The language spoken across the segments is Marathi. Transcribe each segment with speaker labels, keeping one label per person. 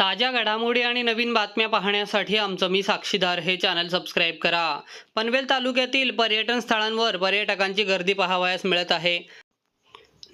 Speaker 1: ताज्या घडामोडी आणि नवीन बातम्या पाहण्यासाठी आमचं मी साक्षीदार हे चॅनल सबस्क्राईब करा. पनवेल तालुक्यातील पर्यटन स्थळांवर पर्यटकांची गर्दी पाहावयास मिळत आहे.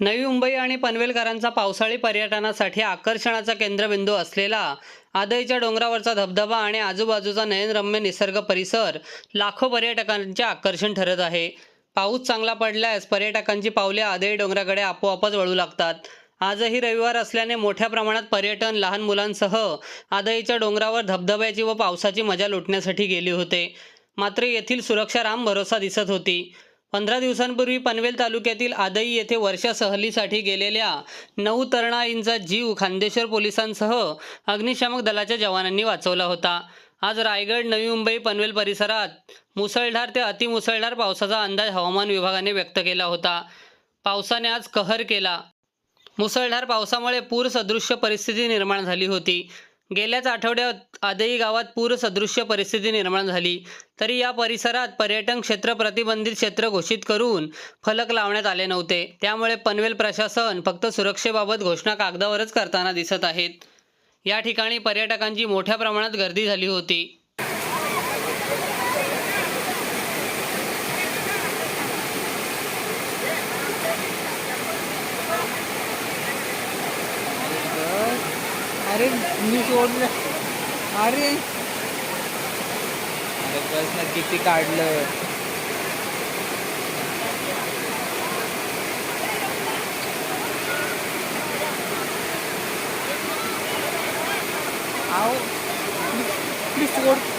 Speaker 1: नवी मुंबई आणि पनवेलकरांचा पावसाळी पर्यटनासाठी आकर्षणाचा केंद्रबिंदू असलेला आदईच्या डोंगरावरचा धबधबा आणि आजूबाजूचा नयनरम्य निसर्ग परिसर लाखो पर्यटकांचे आकर्षण ठरत आहे. पाऊस चांगला पडल्यास पर्यटकांची पावले आदई डोंगराकडे आपोआपच वळू लागतात. आजही रविवार असल्याने मोठ्या प्रमाणात पर्यटन लहान मुलांसह आदईच्या डोंगरावर धबधब्याची व पावसाची मजा लुटण्यासाठी गेले होते. मात्र येथील सुरक्षा राम भरोसा दिसत होती. पंधरा दिवसांपूर्वी पनवेल तालुक्यातील आदई येथे वर्षा सहलीसाठी गेलेल्या नऊ तरुणाईंचा जीव खांदेश्वर पोलिसांसह अग्निशामक दलाच्या जवानांनी वाचवला होता. आज रायगड नवी मुंबई पनवेल परिसरात मुसळधार ते अतिमुसळधार पावसाचा अंदाज हवामान विभागाने व्यक्त केला होता. पावसाने आज कहर केला. मुसळधार पावसामुळे पूरसदृश्य परिस्थिती निर्माण झाली होती. गेल्याच आठवड्यात आदई गावात पूरसदृश्य परिस्थिती निर्माण झाली. तरी या परिसरात पर्यटन क्षेत्र प्रतिबंधित क्षेत्र घोषित करून फलक लावण्यात आले नव्हते. त्यामुळे पनवेल प्रशासन फक्त सुरक्षेबाबत घोषणा कागदावरच करताना दिसत आहेत. या ठिकाणी पर्यटकांची मोठ्या प्रमाणात गर्दी झाली होती.
Speaker 2: अरे मी सोडलं. अरे. अरे बस ना किती काढलं. आहो प्लीज सोड.